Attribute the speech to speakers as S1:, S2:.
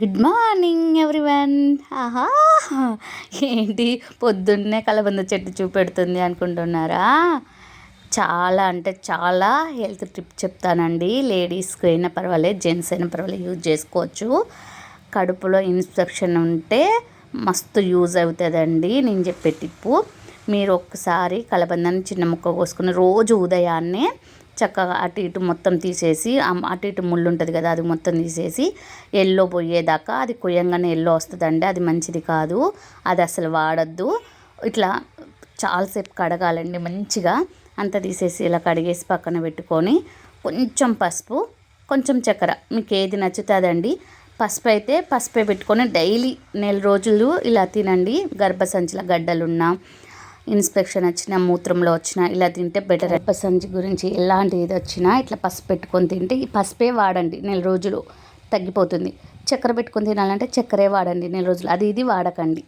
S1: Good morning everyone ఆహా ఏంటి పొద్దున్నే కలబంద చెట్టు చూపెడుతుంది అనుకుంటున్నారా? చాలా అంటే చాలా హెల్త్ టిప్ చెప్తానండి. లేడీస్కి అయినా పర్వాలేదు జెంట్స్ అయినా పర్వాలేదు యూజ్ చేసుకోవచ్చు. కడుపులో ఇన్ఫెక్షన్ ఉంటే మస్తు యూజ్ అవుతుందండి నేను చెప్పే టిప్పు. మీరు ఒక్కసారి కలబందని చిన్న ముక్క కోసుకుని రోజు ఉదయాన్నే చక్కగా అటు ఇటు మొత్తం తీసేసి అటు ఇటు ముళ్ళు ఉంటుంది కదా అది మొత్తం తీసేసి ఎల్లో పోయేదాకా అది కొయ్యంగానే ఎల్లో వస్తుందండి అది మంచిది కాదు అది అసలు వాడద్దు. ఇట్లా చాలాసేపు కడగాలండి మంచిగా అంత తీసేసి ఇలా కడిగేసి పక్కన పెట్టుకొని కొంచెం పసుపు కొంచెం చక్కెర మీకు ఏది నచ్చుతుందండి పసుపు అయితే పసుపే పెట్టుకొని డైలీ నెల రోజులు ఇలా తినండి గర్భసంచుల గడ్డలున్నా ఇన్స్పెక్షన్ వచ్చినా మూత్రంలో వచ్చినా ఇలా తింటే బెటర్. సంచి గురించి ఎలాంటి ఇది వచ్చినా ఇట్లా పసుపు పెట్టుకొని తింటే ఈ పసుపే వాడండి నెల రోజులు తగ్గిపోతుంది. చక్కెర పెట్టుకొని తినాలంటే చక్కెరే వాడండి నెల రోజులు. అది ఇది వాడకండి.